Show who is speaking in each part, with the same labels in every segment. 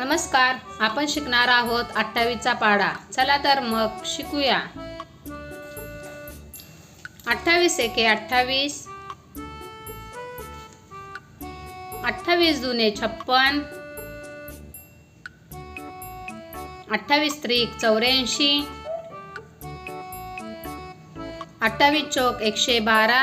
Speaker 1: नमस्कार आपण शिकणार आहोत अठ्ठावीसचा पाडा. चला तर मग शिकूया. अठ्ठावीस एके अठ्ठावीस. अठ्ठावीस दुने छप्पन. अठ्ठावीस त्रिक चौऱ्याऐंशी. अठ्ठावीस चौक एकशे बारा.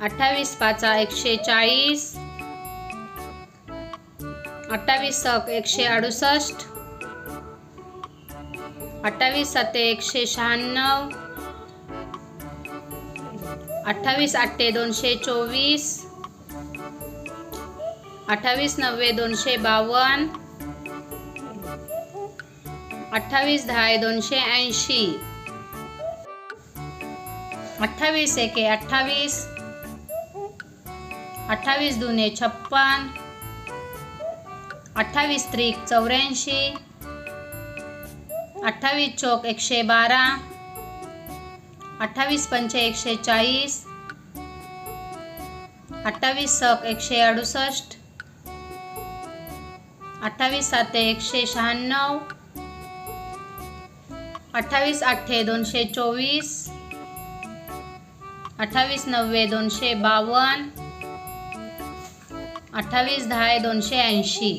Speaker 1: अठ्ठावीस पाचा एकशे चाळीस. अठ्ठावीस सक एकशे अडुसष्ट. अठ्ठावीस सत्ते एकशे शहाण्णव. अठ्ठावीस आठे दोनशे चोवीस. अठ्ठावीस नव्वे दोनशे बावन्न अठ्ठावीस दहा दोनशे ऐंशी. अठ्ठावीस एके अठ्ठावीस. अठ्ठावीस दुने छप्पन. अठ्ठावीस त्रिक चौऱ्याऐंशी अठ्ठावीस चौक एकशे बारा अठ्ठावीस पंचे एकशे चाळीस अठ्ठावीस सक एकशे अडुसष्ट अठ्ठावीस साते एकशे शहाण्णव अठ्ठावीस आठे दोनशे चोवीस अठ्ठावीस नव्वे दोनशे बावन्न अठ्ठावीस दहा दोनशे ऐंशी.